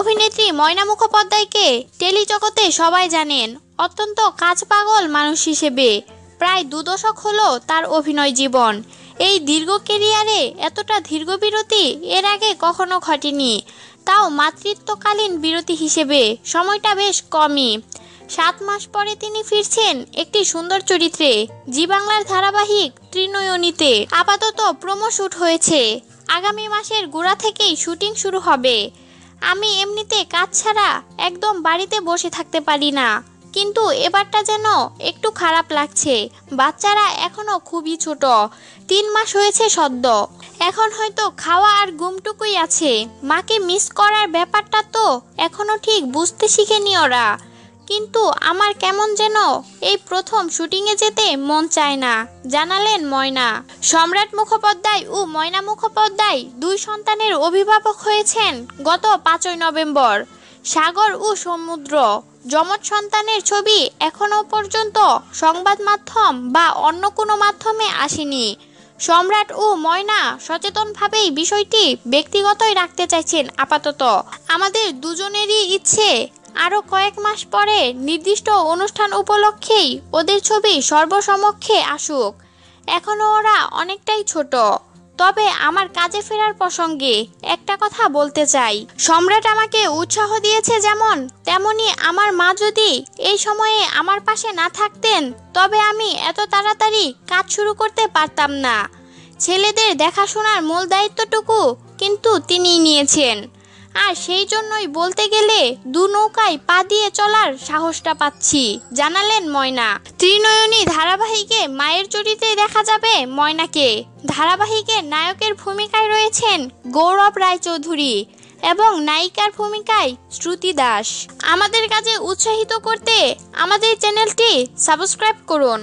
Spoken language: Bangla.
অভিনেত্রী ময়না মুখোপাধ্যায়কে টেলিজগতে সবাই জানেন। অত্যন্ত কাজ পাগল মানুষ হিসেবে। প্রায় দু দশক হলো তার অভিনয় জীবন। এই দীর্ঘ কেরিয়ারে এতটা দীর্ঘ বিরতি এর আগে কখনো ঘটেনি। তাও মাতৃত্বকালীন বিরতি হিসেবে সময়টা বেশ কমই। সাত মাস পরে তিনি ফিরছেন একটি সুন্দর চরিত্রে জি বাংলার ধারাবাহিক ত্রিনয়নীতে। আপাতত প্রোমো শ্যুট হয়েছে। আগামী মাসের গোড়া থেকেই শুটিং শুরু হবে। আমি এমনিতে কাজ ছাড়া একদম বাড়িতে বসে থাকতে পারি না। কিন্তু এবারটা যেন একটু খারাপ লাগছে। বাচ্চারা এখনও খুবই ছোট। তিন মাস হয়েছে সদ্য। এখন হয়তো খাওয়া আর ঘুমটুকুই আছে। মাকে মিস করার ব্যাপারটা তো এখনও ঠিক বুঝতে শিখেনি ওরা। কিন্তু আমার কেমন যেন এই প্রথম শুটিংয়ে যেতে মন চায় না, জানালেন ময়না। সম্রাট মুখোপাধ্যায় ও ময়না মুখোপাধ্যায় দুই সন্তানের অভিভাবক হয়েছেন গত পাঁচই নভেম্বর। সাগর ও সমুদ্র, যমজ সন্তানের ছবি এখনও পর্যন্ত সংবাদ মাধ্যম বা অন্য কোনো মাধ্যমে আসেনি। সম্রাট ও ময়না সচেতনভাবেই বিষয়টি ব্যক্তিগতই রাখতে চাইছেন আপাতত। আমাদের দুজনেরই ইচ্ছে আরও কয়েক মাস পরে নির্দিষ্ট অনুষ্ঠান উপলক্ষেই ওদের ছবি সর্বসমক্ষে আসুক। এখনও ওরা অনেকটাই ছোট। তবে আমার কাজে ফেরার প্রসঙ্গে একটা কথা বলতে চাই। সম্রাট আমাকে উৎসাহ দিয়েছে যেমন তেমনি আমার মা যদি এই সময়ে আমার পাশে না থাকতেন, তবে আমি এত তাড়াতাড়ি কাজ শুরু করতে পারতাম না। ছেলেদের দেখাশোনার মূল দায়িত্বটুকু কিন্তু তিনিই নিয়েছেন। আর সেই জন্যই বলতে গেলে দু নৌকায় পা দিয়ে চলার সাহসটা পাচ্ছি। জানালেন ময়না। ত্রিনয়নী ধারাবাহিকে মায়ের চরিত্রে দেখা যাবে ময়নাকে। ধারাবাহিকে নায়কের ভূমিকায় রয়েছেন গৌরব রায়চৌধুরী এবং নায়িকার ভূমিকায় শ্রুতি দাস। আমাদের কাজে উৎসাহিত করতে আমাদের চ্যানেলটি সাবস্ক্রাইব করুন।